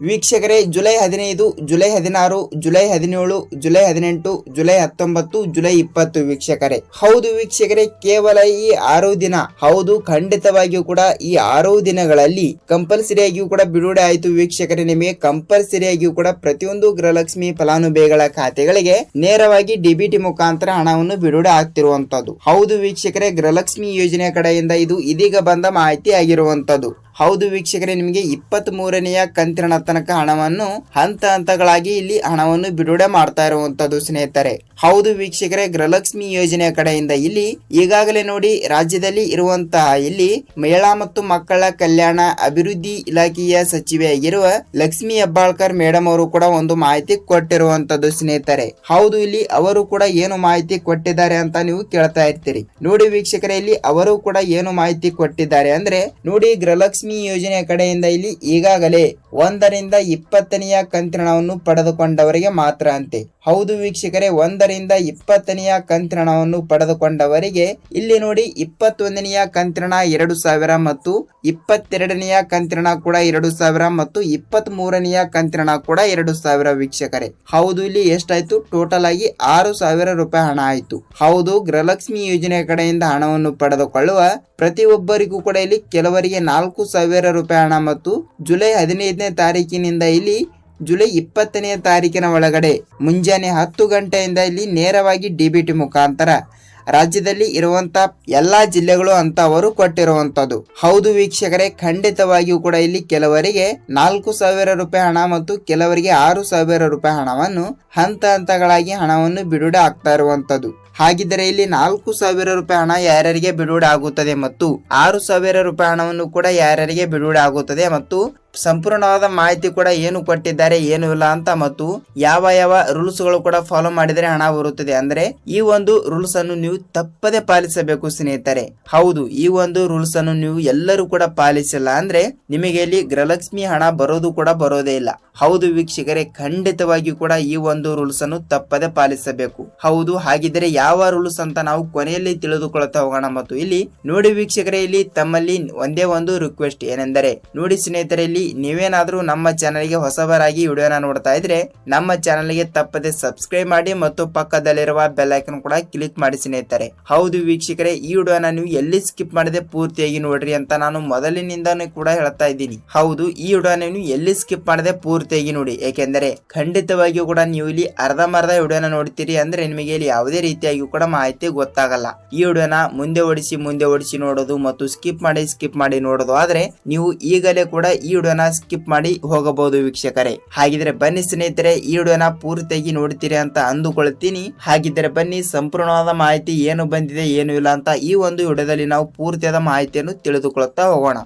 ವೀಕ್ಷಕರೇ, ಜುಲೈ ಹದಿನೈದು, ಜುಲೈ ಹದಿನಾರು, ಜುಲೈ ಹದಿನೇಳು, ಜುಲೈ ಹದಿನೆಂಟು, ಜುಲೈ ಹತ್ತೊಂಬತ್ತು, ಜುಲೈ ಇಪ್ಪತ್ತು ವೀಕ್ಷಕರೇ. ಹೌದು ವೀಕ್ಷಕರೇ, ಕೇವಲ ಈ ಆರು ದಿನ, ಹೌದು, ಖಂಡಿತವಾಗಿಯೂ ಕೂಡ ಈ ಆರು ದಿನಗಳಲ್ಲಿ ಕಂಪಲ್ಸರಿಯಾಗಿಯೂ ಕೂಡ ಬಿಡುಗಡೆ ಆಯಿತು ವೀಕ್ಷಕರೇ ನಿಮಗೆ. ಕಂಪಲ್ಸರಿಯಾಗಿಯೂ ಕೂಡ ಪ್ರತಿಯೊಂದು ಗೃಹಲಕ್ಷ್ಮಿ ಫಲಾನುಭವಿಗಳ ಖಾತೆಗಳಿಗೆ ನೇರವಾಗಿ ಡಿಬಿಟಿ ಮುಖಾಂತರ ಹಣವನ್ನು ಬಿಡುಗಡೆ ಆಗ್ತಿರುವಂತದ್ದು ಹೌದು ವೀಕ್ಷಕರೇ, ಗೃಹಲಕ್ಷ್ಮಿ ಯೋಜನೆ ಕಡೆಯಿಂದ ಇದು ಇದೀಗ ಬಂದ ಮಾಹಿತಿ ಆಗಿರುವಂತದ್ದು ಹೌದು ವೀಕ್ಷಕರೇ, ನಿಮಗೆ ಇಪ್ಪತ್ತ್ ಮೂರನೆಯ ಕಂತಿನ ತನಕ ಹಣವನ್ನು ಹಂತ ಹಂತಗಳಾಗಿ ಇಲ್ಲಿ ಹಣವನ್ನು ಬಿಡುಗಡೆ ಮಾಡ್ತಾ ಇರುವಂತದ್ದು ಸ್ನೇಹಿತರೆ. ಹೌದು ವೀಕ್ಷಕರೇ, ಗೃಹಲಕ್ಷ್ಮಿ ಯೋಜನೆಯ ಕಡೆಯಿಂದ ಇಲ್ಲಿ ಈಗಾಗಲೇ ನೋಡಿ ರಾಜ್ಯದಲ್ಲಿ ಇರುವಂತಹ ಇಲ್ಲಿ ಮಹಿಳಾ ಮತ್ತು ಮಕ್ಕಳ ಕಲ್ಯಾಣ ಅಭಿವೃದ್ಧಿ ಇಲಾಖೆಯ ಸಚಿವೆಯಾಗಿರುವ ಲಕ್ಷ್ಮಿ ಹೆಬ್ಬಾಳ್ಕರ್ ಮೇಡಮ್ ಅವರು ಕೂಡ ಒಂದು ಮಾಹಿತಿ ಕೊಟ್ಟಿರುವಂತದ್ದು ಸ್ನೇಹಿತರೆ. ಹೌದು, ಇಲ್ಲಿ ಅವರು ಕೂಡ ಏನು ಮಾಹಿತಿ ಕೊಟ್ಟಿದ್ದಾರೆ ಅಂತ ನೀವು ಕೇಳ್ತಾ ಇರ್ತೀರಿ. ನೋಡಿ ವೀಕ್ಷಕರೇ, ಇಲ್ಲಿ ಅವರು ಕೂಡ ಏನು ಮಾಹಿತಿ ಕೊಟ್ಟಿದ್ದಾರೆ ಅಂದ್ರೆ, ನೋಡಿ ಗೃಹಲಕ್ಷ್ಮಿ ಯೋಜನೆಯ ಕಡೆಯಿಂದ ಇಲ್ಲಿ ಈಗಾಗಲೇ ಒಂದರಿಂದ ಇಪ್ಪತ್ತನೆಯ ಕಂತಿನವನ್ನು ಪಡೆದುಕೊಂಡವರಿಗೆ ಮಾತ್ರ ಅಂತೆ. ಹೌದು ವೀಕ್ಷಕರೇ, ಒಂದರಿಂದ ಇಪ್ಪತ್ತನೆಯ ಕಂತಿನ ಹಣವನ್ನು ಪಡೆದುಕೊಂಡವರಿಗೆ ಇಲ್ಲಿ ನೋಡಿ ಇಪ್ಪತ್ತೊಂದನೆಯ ಕಂತಿನ ಎರಡು ಸಾವಿರ ಮತ್ತು ಇಪ್ಪತ್ತೆರಡನೆಯ ಕಂತಿನ ಕೂಡ ಎರಡು ಸಾವಿರ ಮತ್ತು ಇಪ್ಪತ್ತ್ ಮೂರನೆಯ ಕೂಡ ಎರಡು ಸಾವಿರ ವೀಕ್ಷಕರೇ. ಹೌದು, ಇಲ್ಲಿ ಎಷ್ಟಾಯ್ತು? ಟೋಟಲ್ ಆಗಿ ಆರು ಸಾವಿರ ರೂಪಾಯಿ ಹಣ ಆಯ್ತು. ಹೌದು, ಗೃಹಲಕ್ಷ್ಮಿ ಯೋಜನೆ ಕಡೆಯಿಂದ ಹಣವನ್ನು ಪಡೆದುಕೊಳ್ಳುವ ಪ್ರತಿಯೊಬ್ಬರಿಗೂ ಕೂಡ ಇಲ್ಲಿ ಕೆಲವರಿಗೆ ನಾಲ್ಕು ಸಾವಿರ ರೂಪಾಯಿ ಹಣ ಮತ್ತು ಜುಲೈ ಹದಿನೈದನೇ ತಾರೀಕಿನಿಂದ ಇಲ್ಲಿ ಜುಲೈ ಇಪ್ಪತ್ತನೆಯ ತಾರೀಕಿನ ಒಳಗಡೆ, ಮುಂಜಾನೆ ಹತ್ತು ಗಂಟೆಯಿಂದ ಇಲ್ಲಿ ನೇರವಾಗಿ ಡಿಬಿಟಿ ಮುಖಾಂತರ. ರಾಜ್ಯದಲ್ಲಿ ಇರುವಂತ ಎಲ್ಲಾ ಜಿಲ್ಲೆಗಳು ಅಂತ ಅವರು ಕೊಟ್ಟಿರುವಂತದ್ದು ಹೌದು ವೀಕ್ಷಕರೇ, ಖಂಡಿತವಾಗಿಯೂ ಕೂಡ ಇಲ್ಲಿ ಕೆಲವರಿಗೆ ನಾಲ್ಕು ಸಾವಿರ ರೂಪಾಯಿ ಹಣ ಮತ್ತು ಕೆಲವರಿಗೆ ಆರು ಸಾವಿರ ರೂಪಾಯಿ ಹಣವನ್ನು, ಹಂತ ಹಂತಗಳಾಗಿ ಹಣವನ್ನು ಬಿಡುಗಡೆ ಆಗ್ತಾ ಇರುವಂತದ್ದು ಹಾಗಿದ್ದರೆ ಇಲ್ಲಿ ನಾಲ್ಕು ಸಾವಿರ ರೂಪಾಯಿ ಹಣ ಯಾರ್ಯಾರಿಗೆ ಬಿಡುಗಡೆ ಆಗುತ್ತದೆ ಮತ್ತು ಆರು ಸಾವಿರ ರೂಪಾಯಿ ಹಣವನ್ನು ಕೂಡ ಯಾರ್ಯಾರಿಗೆ ಬಿಡುಗಡೆ ಆಗುತ್ತದೆ ಮತ್ತು ಸಂಪೂರ್ಣವಾದ ಮಾಹಿತಿ ಕೂಡ ಏನು ಕೊಟ್ಟಿದ್ದಾರೆ, ಏನು ಇಲ್ಲ ಅಂತ ಮತ್ತು ಯಾವ ಯಾವ ರೂಲ್ಸ್ಗಳು ಕೂಡ ಫಾಲೋ ಮಾಡಿದರೆ ಹಣ ಬರುತ್ತದೆ. ಅಂದ್ರೆ ಈ ಒಂದು ರೂಲ್ಸ್ ಅನ್ನು ನೀವು ತಪ್ಪದೆ ಪಾಲಿಸಬೇಕು ಸ್ನೇಹಿತರೆ. ಹೌದು, ಈ ಒಂದು ರೂಲ್ಸ್ ಅನ್ನು ನೀವು ಎಲ್ಲರೂ ಕೂಡ ಪಾಲಿಸಿಲ್ಲ. ಅಂದ್ರೆ ನಿಮಗೆ ಇಲ್ಲಿ ಗೃಹಲಕ್ಷ್ಮಿ ಹಣ ಬರೋದು ಕೂಡ ಬರೋದೇ ಇಲ್ಲ. ಹೌದು ವೀಕ್ಷಕರೇ ಖಂಡಿತವಾಗಿ ಕೂಡ ಈ ಒಂದು ರೂಲ್ಸ್ ಅನ್ನು ತಪ್ಪದೆ ಪಾಲಿಸಬೇಕು. ಹೌದು, ಹಾಗಿದ್ರೆ ಯಾವ ರೂಲ್ಸ್ ಅಂತ ನಾವು ಕೊನೆಯಲ್ಲಿ ತಿಳಿದುಕೊಳ್ತಾ ಹೋಗೋಣ. ಮತ್ತು ಇಲ್ಲಿ ನೋಡಿ ವೀಕ್ಷಕರೇ, ಇಲ್ಲಿ ತಮ್ಮಲ್ಲಿ ಒಂದೇ ಒಂದು ರಿಕ್ವೆಸ್ಟ್ ಏನೆಂದರೆ, ನೋಡಿ ಸ್ನೇಹಿತರೆ, ಇಲ್ಲಿ ನೀವೇನಾದ್ರೂ ನಮ್ಮ ಚಾನಲ್ಗೆ ಹೊಸಬರಾಗಿ ವಿಡಿಯೋನ ನೋಡ್ತಾ ಇದ್ರೆ ನಮ್ಮ ಚಾನಲ್ಗೆ ತಪ್ಪದೆ ಸಬ್ಸ್ಕ್ರೈಬ್ ಮಾಡಿ ಮತ್ತು ಪಕ್ಕದಲ್ಲಿರುವ ಬೆಲ್ ಐಕನ್ ಕೂಡ ಕ್ಲಿಕ್ ಮಾಡಿ ಸ್ನೇಹಿತರೆ. ಹೌದು ವೀಕ್ಷಕರೇ, ಈ ವಿಡಿಯೋನ ನೀವು ಎಲ್ಲಿ ಸ್ಕಿಪ್ ಮಾಡದೆ ಪೂರ್ತಿಯಾಗಿ ನೋಡ್ರಿ ಅಂತ ನಾನು ಮೊದಲಿನಿಂದನೂ ಕೂಡ ಹೇಳ್ತಾ ಇದ್ದೀನಿ. ಹೌದು, ಈ ವಿಡಿಯೋನ ನೀವು ಎಲ್ಲಿ ಸ್ಕಿಪ್ ಮಾಡದೆ ಪೂರ್ತಿಯಾಗಿ ನೋಡಿ. ಏಕೆಂದರೆ ಖಂಡಿತವಾಗಿಯೂ ಕೂಡ ನೀವು ಇಲ್ಲಿ ಅರ್ಧಮರ್ಧ ವಿಡಿಯೋನ ನೋಡ್ತೀರಿ ಅಂದ್ರೆ ನಿಮಗೆ ಇಲ್ಲಿ ಯಾವುದೇ ರೀತಿಯಾಗಿಯೂ ಕೂಡ ಮಾಹಿತಿ ಗೊತ್ತಾಗಲ್ಲ. ಈ ವಿಡಿಯೋನ ಮುಂದೆ ಓಡಿಸಿ ಮುಂದೆ ಓಡಿಸಿ ನೋಡೋದು ಮತ್ತು ಸ್ಕಿಪ್ ಮಾಡಿ ಸ್ಕಿಪ್ ಮಾಡಿ ನೋಡೋದು. ಆದ್ರೆ ನೀವು ಈಗಲೇ ಕೂಡ ಈ ವಿಡಿಯೋನ ಸ್ಕಿಪ್ ಮಾಡಿ ಹೋಗಬಹುದು ವೀಕ್ಷಕರೇ. ಹಾಗಿದ್ರೆ ಬನ್ನಿ ಸ್ನೇಹಿತರೆ, ಈ ವಿಡಿಯೋನ ಪೂರ್ತಿಯಾಗಿ ನೋಡ್ತೀರಿ ಅಂತ ಅಂದುಕೊಳ್ತೀನಿ. ಹಾಗಿದ್ರೆ ಬನ್ನಿ, ಸಂಪೂರ್ಣವಾದ ಮಾಹಿತಿ ಏನು ಬಂದಿದೆ, ಏನು ಇಲ್ಲ ಅಂತ ಈ ಒಂದು ವಿಡಿಯೋದಲ್ಲಿ ನಾವು ಪೂರ್ತಿಯಾದ ಮಾಹಿತಿಯನ್ನು ತಿಳಿದುಕೊಳ್ಳುತ್ತಾ ಹೋಗೋಣ.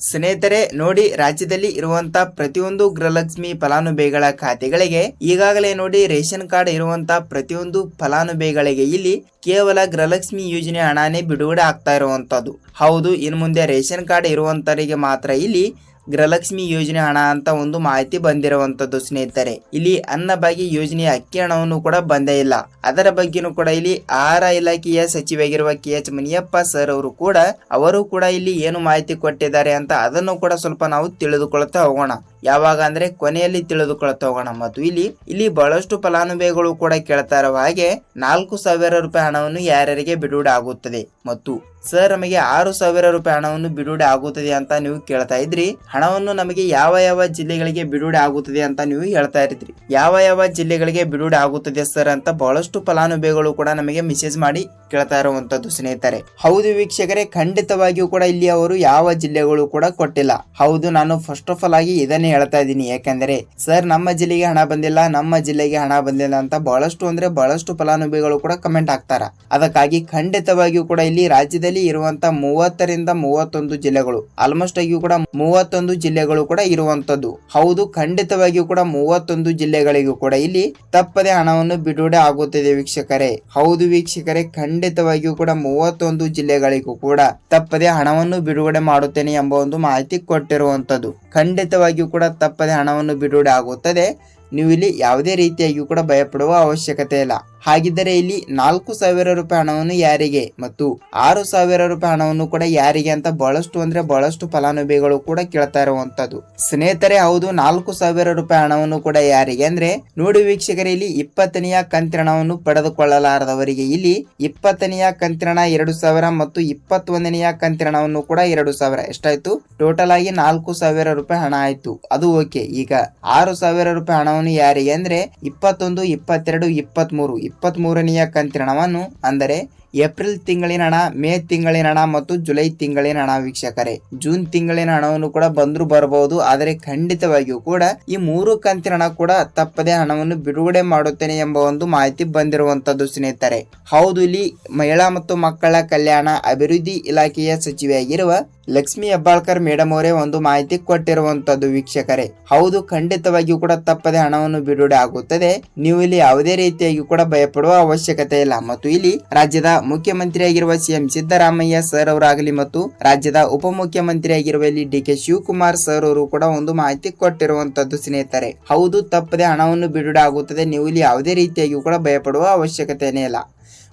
ಸ್ನೇಹಿತರೆ, ನೋಡಿ, ರಾಜ್ಯದಲ್ಲಿ ಇರುವಂತ ಪ್ರತಿಯೊಂದು ಗೃಹಲಕ್ಷ್ಮಿ ಫಲಾನುಭವಿಗಳ ಖಾತೆಗಳಿಗೆ ಈಗಾಗಲೇ ನೋಡಿ, ರೇಷನ್ ಕಾರ್ಡ್ ಇರುವಂತ ಪ್ರತಿಯೊಂದು ಫಲಾನುಭವಿಗಳಿಗೆ ಇಲ್ಲಿ ಕೇವಲ ಗೃಹಲಕ್ಷ್ಮಿ ಯೋಜನೆ ಹಣನೇ ಬಿಡುಗಡೆ ಆಗ್ತಾ ಇರುವಂತದ್ದು. ಹೌದು, ಇನ್ನು ಮುಂದೆ ರೇಷನ್ ಕಾರ್ಡ್ ಇರುವಂತರಿಗೆ ಮಾತ್ರ ಇಲ್ಲಿ ಗೃಹಲಕ್ಷ್ಮಿ ಯೋಜನೆ ಹಣ ಅಂತ ಒಂದು ಮಾಹಿತಿ ಬಂದಿರುವಂತದ್ದು ಸ್ನೇಹಿತರೆ. ಇಲ್ಲಿ ಅನ್ನಭಾಗ್ಯ ಯೋಜನೆಯ ಅಕ್ಕಿ ಹಣವನ್ನು ಕೂಡ ಬಂದೇ ಇಲ್ಲ. ಅದರ ಬಗ್ಗೆನೂ ಕೂಡ ಇಲ್ಲಿ ಆಹಾರ ಇಲಾಖೆಯ ಸಚಿವರಾಗಿರುವ ಕೆ. ಎಚ್. ಮುನಿಯಪ್ಪ ಸರ್ ಅವರು ಕೂಡ ಅವರು ಕೂಡ ಇಲ್ಲಿ ಏನು ಮಾಹಿತಿ ಕೊಟ್ಟಿದ್ದಾರೆ ಅಂತ ಅದನ್ನು ಕೂಡ ಸ್ವಲ್ಪ ನಾವು ತಿಳಿದುಕೊಳ್ಳುತ್ತಾ ಹೋಗೋಣ. ಯಾವಾಗ ಅಂದ್ರೆ ಕೊನೆಯಲ್ಲಿ ತಿಳಿದುಕೊಳ್ತಾ ಹೋಗೋಣ ಮತ್ತು ಇಲ್ಲಿ ಇಲ್ಲಿ ಬಹಳಷ್ಟು ಫಲಾನುಭವಿಗಳು ಕೂಡ ಕೇಳ್ತಾ ಇರುವ ಹಾಗೆ ನಾಲ್ಕು ಸಾವಿರ ರೂಪಾಯಿ ಹಣವನ್ನು ಯಾರ್ಯಾರಿಗೆ ಬಿಡುಗಡೆ ಆಗುತ್ತದೆ? ಮತ್ತು, ಸರ್, ನಮಗೆ ಆರು ಸಾವಿರ ರೂಪಾಯಿ ಹಣವನ್ನು ಬಿಡುಗಡೆ ಆಗುತ್ತದೆ ಅಂತ ನೀವು ಕೇಳ್ತಾ ಇದ್ರಿ? ಹಣವನ್ನು ನಮಗೆ ಯಾವ ಯಾವ ಜಿಲ್ಲೆಗಳಿಗೆ ಬಿಡುಗಡೆ ಆಗುತ್ತದೆ ಅಂತ ನೀವು ಹೇಳ್ತಾ ಇರ್ತೀರಿ ಯಾವ ಯಾವ ಜಿಲ್ಲೆಗಳಿಗೆ ಬಿಡುಗಡೆ ಆಗುತ್ತದೆ, ಸರ್, ಅಂತ ಬಹಳಷ್ಟು ಫಲಾನುಭವಿಗಳು ಕೂಡ ನಮಗೆ ಮೆಸೇಜ್ ಮಾಡಿ ಕೇಳ್ತಾ ಇರುವಂತದ್ದು ಸ್ನೇಹಿತರೆ. ಹೌದು ವೀಕ್ಷಕರೇ, ಖಂಡಿತವಾಗಿಯೂ ಕೂಡ ಇಲ್ಲಿ ಅವರು ಯಾವ ಜಿಲ್ಲೆಗಳು ಕೂಡ ಕೊಟ್ಟಿಲ್ಲ. ಹೌದು, ನಾನು ಫಸ್ಟ್ ಆಫ್ ಆಲ್ ಆಗಿ ಇದನ್ನೇ ಹೇಳ್ತಾ ಇದ್ದೀನಿ. ಯಾಕಂದರೆ, ಸರ್, ನಮ್ಮ ಜಿಲ್ಲೆಗೆ ಹಣ ಬಂದಿಲ್ಲ, ನಮ್ಮ ಜಿಲ್ಲೆಗೆ ಹಣ ಬಂದಿಲ್ಲ ಅಂತ ಬಹಳಷ್ಟು ಅಂದ್ರೆ ಬಹಳಷ್ಟು ಫಲಾನುಭವಿಗಳು ಕೂಡ ಕಮೆಂಟ್ ಹಾಕ್ತಾರ. ಅದಕ್ಕಾಗಿ ಖಂಡಿತವಾಗಿಯೂ ಕೂಡ ಇಲ್ಲಿ ರಾಜ್ಯದಲ್ಲಿ ಇರುವಂತ ಮೂವತ್ತರಿಂದ ಮೂವತ್ತೊಂದು ಜಿಲ್ಲೆಗಳು ಆಲ್ಮೋಸ್ಟ್ ಆಗಿಯೂ ಕೂಡ ಮೂವತ್ತೊಂದು ಜಿಲ್ಲೆಗಳು ಕೂಡ ಇರುವಂತದ್ದು. ಹೌದು, ಖಂಡಿತವಾಗಿಯೂ ಕೂಡ ಮೂವತ್ತೊಂದು ಜಿಲ್ಲೆಗಳಿಗೂ ಕೂಡ ಇಲ್ಲಿ ತಪ್ಪದೆ ಹಣವನ್ನು ಬಿಡುಗಡೆ ಆಗುತ್ತಿದೆ ವೀಕ್ಷಕರೇ. ಹೌದು ವೀಕ್ಷಕರೇ, ಖಂಡಿತವಾಗಿಯೂ ಕೂಡ ಮೂವತ್ತೊಂದು ಜಿಲ್ಲೆಗಳಿಗೂ ಕೂಡ ತಪ್ಪದೆ ಹಣವನ್ನು ಬಿಡುಗಡೆ ಮಾಡುತ್ತೇನೆ ಎಂಬ ಒಂದು ಮಾಹಿತಿ ಕೊಟ್ಟಿರುವಂತದ್ದು. ಖಂಡಿತವಾಗಿಯೂ ಕೂಡ ತಪ್ಪದೆ ಹಣವನ್ನು ಬಿಡುಗಡೆ ಆಗುತ್ತದೆ. ನೀವು ಇಲ್ಲಿ ಯಾವುದೇ ರೀತಿಯಾಗಿಯೂ ಕೂಡ ಭಯಪಡುವ ಅವಶ್ಯಕತೆ ಇಲ್ಲ. ಹಾಗಿದ್ದರೆ ಇಲ್ಲಿ ನಾಲ್ಕು ಸಾವಿರ ರೂಪಾಯಿ ಹಣವನ್ನು ಯಾರಿಗೆ ಮತ್ತು ಆರು ಸಾವಿರ ರೂಪಾಯಿ ಹಣವನ್ನು ಕೂಡ ಯಾರಿಗೆ ಅಂತ ಬಹಳಷ್ಟು ಅಂದ್ರೆ ಬಹಳಷ್ಟು ಫಲಾನುಭವಿಗಳು ಕೂಡ ಕೇಳ್ತಾ ಇರುವಂತದ್ದು ಸ್ನೇಹಿತರೆ, ಹೌದು, ನಾಲ್ಕು ಸಾವಿರ ರೂಪಾಯಿ ಹಣವನ್ನು ಕೂಡ ಯಾರಿಗೆ ಅಂದ್ರೆ ನೋಡಿ ವೀಕ್ಷಕರ, ಇಲ್ಲಿ ಇಪ್ಪತ್ತನೆಯ ಹಣವನ್ನು ಪಡೆದುಕೊಳ್ಳಲಾರದವರಿಗೆ ಇಲ್ಲಿ ಇಪ್ಪತ್ತನೆಯ ಕಂತಿನ ಹಣ ಎರಡು ಸಾವಿರ ಮತ್ತು ಇಪ್ಪತ್ತೊಂದನೆಯ ಹಣವನ್ನು ಕೂಡ ಎರಡು ಸಾವಿರ. ಎಷ್ಟಾಯ್ತು? ಟೋಟಲ್ ಆಗಿ ನಾಲ್ಕು ಸಾವಿರ ರೂಪಾಯಿ ಹಣ ಆಯ್ತು. ಅದು ಓಕೆ. ಈಗ ಆರು ಸಾವಿರ ರೂಪಾಯಿ ಹಣವನ್ನು ಯಾರಿಗೆ ಅಂದರೆ ಇಪ್ಪತ್ತೊಂದು, ಇಪ್ಪತ್ತೆರಡು ಇಪ್ಪತ್ತ್ಮೂರು ಇಪ್ಪತ್ತ್ಮೂರನೆಯ ಹಣವನ್ನು ಅಂದರೆ ಏಪ್ರಿಲ್ ತಿಂಗಳಿನ ಹಣ, ಮೇ ತಿಂಗಳಿನ ಹಣ ಮತ್ತು ಜುಲೈ ತಿಂಗಳಿನ ಹಣ ವೀಕ್ಷಕರೇ. ಜೂನ್ ತಿಂಗಳಿನ ಹಣವನ್ನು ಕೂಡ ಬಂದರೂ ಬರಬಹುದು ಆದರೆ ಖಂಡಿತವಾಗಿಯೂ ಕೂಡ ಈ ಮೂರು ಕಂತಿನ ಹಣ ಕೂಡ ತಪ್ಪದೆ ಹಣವನ್ನು ಬಿಡುಗಡೆ ಮಾಡುತ್ತೇನೆ ಎಂಬ ಒಂದು ಮಾಹಿತಿ ಬಂದಿರುವಂತದ್ದು ಸ್ನೇಹಿತರೆ. ಹೌದು, ಇಲ್ಲಿ ಮಹಿಳಾ ಮತ್ತು ಮಕ್ಕಳ ಕಲ್ಯಾಣ ಅಭಿವೃದ್ಧಿ ಇಲಾಖೆಯ ಸಚಿವೆಯಾಗಿರುವ ಲಕ್ಷ್ಮಿ ಹೆಬ್ಬಾಳ್ಕರ್ ಮೇಡಮ್ ಅವರೇ ಒಂದು ಮಾಹಿತಿ ಕೊಟ್ಟಿರುವಂತದ್ದು ವೀಕ್ಷಕರೇ. ಹೌದು, ಖಂಡಿತವಾಗಿಯೂ ಕೂಡ ತಪ್ಪದೆ ಹಣವನ್ನು ಬಿಡುಗಡೆ ಆಗುತ್ತದೆ. ನೀವು ಇಲ್ಲಿ ಯಾವುದೇ ರೀತಿಯಾಗಿ ಕೂಡ ಭಯಪಡುವ ಅವಶ್ಯಕತೆ ಇಲ್ಲ. ಮತ್ತು ಇಲ್ಲಿ ರಾಜ್ಯದ ಮುಖ್ಯಮಂತ್ರಿಯಾಗಿರುವ ಸಿಎಂ ಸಿದ್ದರಾಮಯ್ಯ ಸರ್ ಅವರಾಗಲಿ ಮತ್ತು ರಾಜ್ಯದ ಉಪಮುಖ್ಯಮಂತ್ರಿಯಾಗಿರುವ ಇಲ್ಲಿ ಡಿ ಕೆ ಶಿವಕುಮಾರ್ ಸರ್ ಅವರು ಕೂಡ ಒಂದು ಮಾಹಿತಿ ಕೊಟ್ಟಿರುವಂತದ್ದು ಸ್ನೇಹಿತರೆ. ಹೌದು, ತಪ್ಪದೆ ಹಣವನ್ನು ಬಿಡುಗಡೆ ಆಗುತ್ತದೆ. ನೀವು ಇಲ್ಲಿ ಯಾವುದೇ ರೀತಿಯಾಗಿ ಕೂಡ ಭಯಪಡುವ ಅವಶ್ಯಕತೆನೇ ಇಲ್ಲ.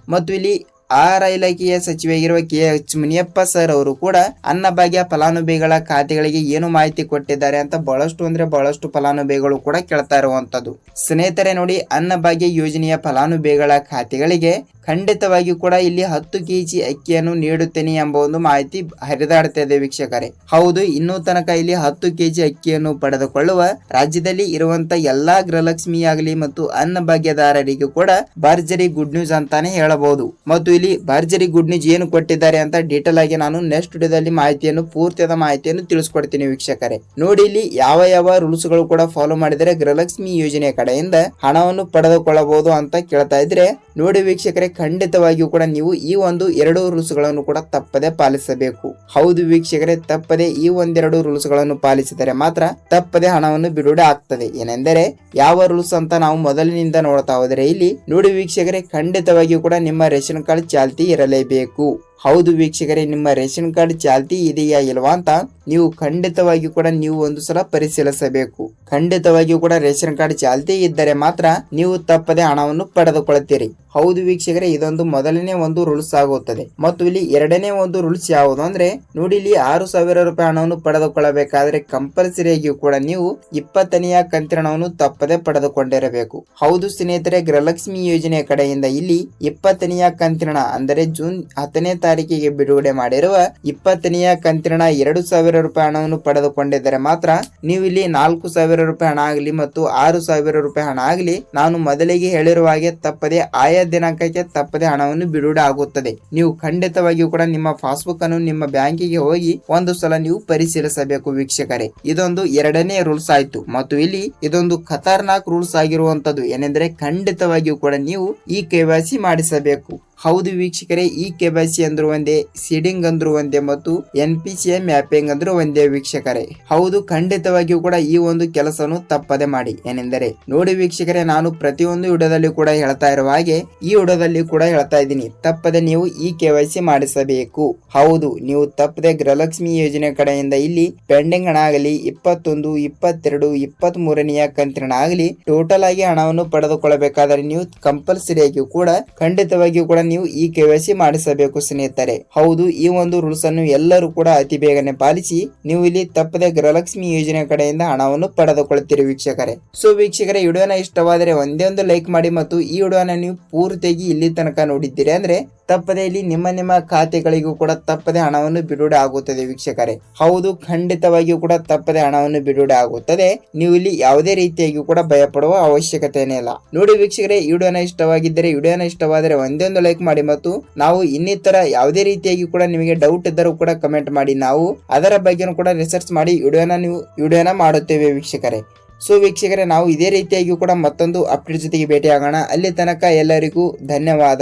ಮತ್ತು ಇಲ್ಲಿ ಆಹಾರ ಇಲಾಖೆಯ ಸಚಿವೆಯಾಗಿರುವ ಕೆ ಎಚ್ ಮುನಿಯಪ್ಪ ಸರ್ ಅವರು ಕೂಡ ಅನ್ನಭಾಗ್ಯ ಫಲಾನುಭವಿಗಳ ಖಾತೆಗಳಿಗೆ ಏನು ಮಾಹಿತಿ ಕೊಟ್ಟಿದ್ದಾರೆ ಅಂತ ಬಹಳಷ್ಟು ಅಂದ್ರೆ ಬಹಳಷ್ಟು ಫಲಾನುಭವಿಗಳು ಕೂಡ ಕೇಳ್ತಾ ಇರುವಂತದ್ದು. ಸ್ನೇಹಿತರೆ ನೋಡಿ, ಅನ್ನಭಾಗ್ಯ ಯೋಜನೆಯ ಫಲಾನುಭವಿಗಳ ಖಾತೆಗಳಿಗೆ ಖಂಡಿತವಾಗಿಯೂ ಕೂಡ ಇಲ್ಲಿ ಹತ್ತು ಕೆಜಿ ಅಕ್ಕಿಯನ್ನು ನೀಡುತ್ತೇನೆ ಎಂಬ ಒಂದು ಮಾಹಿತಿ ಹರಿದಾಡ್ತಾ ಇದೆ ವೀಕ್ಷಕರೇ. ಹೌದು, ಇನ್ನೂ ತನಕ ಇಲ್ಲಿ ಹತ್ತು ಕೆಜಿ ಅಕ್ಕಿಯನ್ನು ಪಡೆದುಕೊಳ್ಳುವ ರಾಜ್ಯದಲ್ಲಿ ಇರುವಂತ ಎಲ್ಲಾ ಗೃಹಲಕ್ಷ್ಮಿ ಆಗಲಿ ಮತ್ತು ಅನ್ನಭಾಗ್ಯದಾರರಿಗೂ ಕೂಡ ಭರ್ಜರಿ ಗುಡ್ ನ್ಯೂಸ್ ಅಂತಾನೆ ಹೇಳಬಹುದು. ಮತ್ತು ಭರ್ಜರಿ ಗುಡ್ ನ್ಯೂಸ್ ಏನು ಕೊಟ್ಟಿದ್ದಾರೆ ಅಂತ ಡೀಟೇಲ್ ಆಗಿ ನಾನು ನೆಕ್ಸ್ಟ್ ವಿಡಿಯೋದಲ್ಲಿ ಮಾಹಿತಿಯನ್ನು, ಪೂರ್ತಿಯಾದ ಮಾಹಿತಿಯನ್ನು ತಿಳಿಸ್ಕೊಡ್ತೀನಿ ವೀಕ್ಷಕರೇ. ನೋಡಿ ಇಲ್ಲಿ ಯಾವ ಯಾವ ರೂಲ್ಸ್ಗಳು ಕೂಡ ಫಾಲೋ ಮಾಡಿದರೆ ಗೃಹಲಕ್ಷ್ಮಿ ಯೋಜನೆ ಕಡೆಯಿಂದ ಹಣವನ್ನು ಪಡೆದುಕೊಳ್ಳಬಹುದು ಅಂತ ಕೇಳ್ತಾ ಇದ್ರೆ ನೋಡಿ ವೀಕ್ಷಕರೇ, ಖಂಡಿತವಾಗಿಯೂ ಕೂಡ ನೀವು ಈ ಒಂದು ಎರಡು ರೂಲ್ಸ್ಗಳನ್ನು ಕೂಡ ತಪ್ಪದೆ ಪಾಲಿಸಬೇಕು. ಹೌದು ವೀಕ್ಷಕರೇ, ತಪ್ಪದೆ ಈ ಒಂದೆರಡು ರೂಲ್ಸ್ಗಳನ್ನು ಪಾಲಿಸಿದರೆ ಮಾತ್ರ ತಪ್ಪದೆ ಹಣವನ್ನು ಬಿಡುಗಡೆ ಆಗ್ತದೆ. ಏನೆಂದರೆ, ಯಾವ ರೂಲ್ಸ್ ಅಂತ ನಾವು ಮೊದಲಿನಿಂದ ನೋಡ್ತಾ ಹೋದರೆ ಇಲ್ಲಿ ನೋಡಿ ವೀಕ್ಷಕರೇ, ಖಂಡಿತವಾಗಿಯೂ ಕೂಡ ನಿಮ್ಮ ರೇಷನ್ ಕಾರ್ಡ್ ಚಾಲ್ತಿ ಇರಲೇಬೇಕು. ಹೌದು ವೀಕ್ಷಕರೇ, ನಿಮ್ಮ ರೇಷನ್ ಕಾರ್ಡ್ ಚಾಲ್ತಿ ಇದೆಯಾ ಇಲ್ವಾ ಅಂತ ನೀವು ಖಂಡಿತವಾಗಿಯೂ ಕೂಡ ನೀವು ಒಂದು ಸಲ ಪರಿಶೀಲಿಸಬೇಕು. ಖಂಡಿತವಾಗಿಯೂ ಕೂಡ ರೇಷನ್ ಕಾರ್ಡ್ ಚಾಲ್ತಿ ಇದ್ದರೆ ಮಾತ್ರ ನೀವು ತಪ್ಪದೆ ಹಣವನ್ನು ಪಡೆದುಕೊಳ್ಳುತ್ತೀರಿ. ಹೌದು ವೀಕ್ಷಕರೇ, ಇದೊಂದು ಮೊದಲನೇ ಒಂದು ರೂಲ್ಸ್ ಆಗುತ್ತದೆ. ಮತ್ತು ಇಲ್ಲಿ ಎರಡನೇ ಒಂದು ರೂಲ್ಸ್ ಯಾವುದು ಅಂದ್ರೆ, ನೋಡಿ ಇಲ್ಲಿ ಆರು ಸಾವಿರ ರೂಪಾಯಿ ಹಣವನ್ನು ಪಡೆದುಕೊಳ್ಳಬೇಕಾದ್ರೆ ಕಂಪಲ್ಸರಿಯಾಗಿಯೂ ಕೂಡ ನೀವು ಇಪ್ಪತ್ತನೆಯ ಕಂತಿನವನ್ನು ತಪ್ಪದೇ ಪಡೆದುಕೊಂಡಿರಬೇಕು. ಹೌದು ಸ್ನೇಹಿತರೆ, ಗೃಹಲಕ್ಷ್ಮಿ ಯೋಜನೆಯ ಕಡೆಯಿಂದ ಇಲ್ಲಿ ಇಪ್ಪತ್ತನೆಯ ಕಂತಿನ ಅಂದರೆ ಜೂನ್ ಹತ್ತನೇ ತಾರೀಕಿಗೆ ಬಿಡುಗಡೆ ಮಾಡಿರುವ ಇಪ್ಪತ್ತನೆಯ ಕಂತಿನ ಎರಡು ಸಾವಿರ ರೂಪಾಯಿ ಹಣವನ್ನು ಪಡೆದುಕೊಂಡಿದ್ದರೆ ಮಾತ್ರ ನೀವು ಇಲ್ಲಿ ನಾಲ್ಕು ಸಾವಿರ ರೂಪಾಯಿ ಹಣ ಆಗಲಿ ಮತ್ತು ಆರು ಸಾವಿರ ರೂಪಾಯಿ ಹಣ ಆಗಲಿ, ನಾನು ಮೊದಲಿಗೆ ಹೇಳಿರುವ ಹಾಗೆ ತಪ್ಪದೆ ಆಯಾ ದಿನಾಂಕಕ್ಕೆ ತಪ್ಪದೆ ಹಣವನ್ನು ಬಿಡುಗಡೆ ಆಗುತ್ತದೆ. ನೀವು ಖಂಡಿತವಾಗಿಯೂ ಕೂಡ ನಿಮ್ಮ ಪಾಸ್ಬುಕ್ ಅನ್ನು ನಿಮ್ಮ ಬ್ಯಾಂಕಿಗೆ ಹೋಗಿ ಒಂದು ಸಲ ನೀವು ಪರಿಶೀಲಿಸಬೇಕು ವೀಕ್ಷಕರೇ. ಇದೊಂದು ಎರಡನೇ ರೂಲ್ಸ್ ಆಯ್ತು. ಮತ್ತು ಇಲ್ಲಿ ಇದೊಂದು ಖತರ್ನಾಕ್ ರೂಲ್ಸ್ ಆಗಿರುವಂತದ್ದು ಏನೆಂದರೆ ಖಂಡಿತವಾಗಿಯೂ ಕೂಡ ನೀವು ಈ ಕೆವೈಸಿ ಮಾಡಿಸಬೇಕು. ಹೌದು ವೀಕ್ಷಕರೇ, ಈ ಕೆವೈಸಿ ಅಂದ್ರೂ ಒಂದೇ, ಸೀಡಿಂಗ್ ಅಂದ್ರೂ ಒಂದೇ ಮತ್ತು ಎನ್ ಪಿ ಸಿ ಮ್ಯಾಪಿಂಗ್ ಅಂದ್ರೂ ಒಂದೇ ವೀಕ್ಷಕರೇ. ಹೌದು, ಖಂಡಿತವಾಗಿಯೂ ಕೂಡ ಈ ಒಂದು ಕೆಲಸವನ್ನು ತಪ್ಪದೆ ಮಾಡಿ. ಏನೆಂದರೆ, ನೋಡಿ ವೀಕ್ಷಕರೇ, ನಾನು ಪ್ರತಿಯೊಂದು ವಿಡಿಯೋದಲ್ಲಿ ಕೂಡ ಹೇಳ್ತಾ ಇರುವ ಹಾಗೆ, ಈ ವಿಡಿಯೋದಲ್ಲಿ ಕೂಡ ಹೇಳ್ತಾ ಇದ್ದೀನಿ, ತಪ್ಪದೆ ನೀವು ಈ ಕೆವೈಸಿ ಮಾಡಿಸಬೇಕು. ಹೌದು, ನೀವು ತಪ್ಪದೆ ಗೃಹಲಕ್ಷ್ಮಿ ಯೋಜನೆ ಕಡೆಯಿಂದ ಇಲ್ಲಿ ಪೆಂಡಿಂಗ್ ಹಣ ಆಗಲಿ, ಇಪ್ಪತ್ತೊಂದು, ಇಪ್ಪತ್ತೆರಡು ಇಪ್ಪತ್ತ್ ಮೂರನೆಯ ಕಂತಿನ ಆಗಲಿ, ಟೋಟಲ್ ಆಗಿ ಹಣವನ್ನು ಪಡೆದುಕೊಳ್ಳಬೇಕಾದರೆ ನೀವು ಕಂಪಲ್ಸರಿಯಾಗಿಯೂ ಕೂಡ, ಖಂಡಿತವಾಗಿಯೂ ಕೂಡ ನೀವು ಈ ಕೆವೈಸಿ ಮಾಡಿಸಬೇಕು ಸ್ನೇಹಿತರೆ. ಹೌದು, ಈ ಒಂದು ರೂಲ್ಸ್ ಅನ್ನು ಎಲ್ಲರೂ ಕೂಡ ಅತಿ ಬೇಗನೆ ಪಾಲಿಸಿ ನೀವು ಇಲ್ಲಿ ತಪ್ಪದೆ ಗೃಹಲಕ್ಷ್ಮಿ ಯೋಜನೆ ಕಡೆಯಿಂದ ಹಣವನ್ನು ಪಡೆದುಕೊಳ್ಳುತ್ತೀರಿ ವೀಕ್ಷಕರೇ. ಸೊ ವೀಕ್ಷಕರೇ ವಿಡಿಯೋನ ಇಷ್ಟವಾದರೆ ಒಂದೇ ಒಂದು ಲೈಕ್ ಮಾಡಿ ಮತ್ತು ಈ ವಿಡಿಯೋನ ನೀವು ಪೂರ್ತಿಯಾಗಿ ಇಲ್ಲಿ ತನಕ ನೋಡಿದ್ದೀರಿ. ಅಂದ್ರೆ ತಪ್ಪದೆ ಇಲ್ಲಿ ನಿಮ್ಮ ನಿಮ್ಮ ಖಾತೆಗಳಿಗೂ ಕೂಡ ತಪ್ಪದೆ ಹಣವನ್ನು ಬಿಡುಗಡೆ ಆಗುತ್ತದೆ ವೀಕ್ಷಕರೇ. ಹೌದು, ಖಂಡಿತವಾಗಿಯೂ ಕೂಡ ತಪ್ಪದೆ ಹಣವನ್ನು ಬಿಡುಗಡೆ ಆಗುತ್ತದೆ. ನೀವು ಇಲ್ಲಿ ಯಾವುದೇ ರೀತಿಯಾಗಿ ಕೂಡ ಭಯಪಡುವ ಅವಶ್ಯಕತೆನೇ ಇಲ್ಲ. ನೋಡಿ ವೀಕ್ಷಕರೇ ವಿಡಿಯೋನ ಇಷ್ಟವಾಗಿದ್ದರೆ ವಿಡಿಯೋನ ಇಷ್ಟವಾದರೆ ಒಂದೊಂದು ಒಂದು ಲೈಕ್ ಮಾಡಿ ಮತ್ತು ನಾವು ಇನ್ನಿತರ ಯಾವುದೇ ರೀತಿಯಾಗಿ ಕೂಡ ನಿಮಗೆ ಡೌಟ್ ಇದ್ದರೂ ಕೂಡ ಕಮೆಂಟ್ ಮಾಡಿ. ನಾವು ಅದರ ಬಗ್ಗೆನೂ ಕೂಡ ರಿಸರ್ಚ್ ಮಾಡಿ ವಿಡಿಯೋನ ನೀವು, ವಿಡಿಯೋನ ಮಾಡುತ್ತೇವೆ ವೀಕ್ಷಕರೇ. ಸೊ ವೀಕ್ಷಕರೇ, ನಾವು ಇದೇ ರೀತಿಯಾಗಿ ಕೂಡ ಮತ್ತೊಂದು ಅಪ್ಡೇಟ್ ಜೊತೆಗೆ ಭೇಟಿಯಾಗೋಣ. ಅಲ್ಲಿ ತನಕ ಎಲ್ಲರಿಗೂ ಧನ್ಯವಾದ.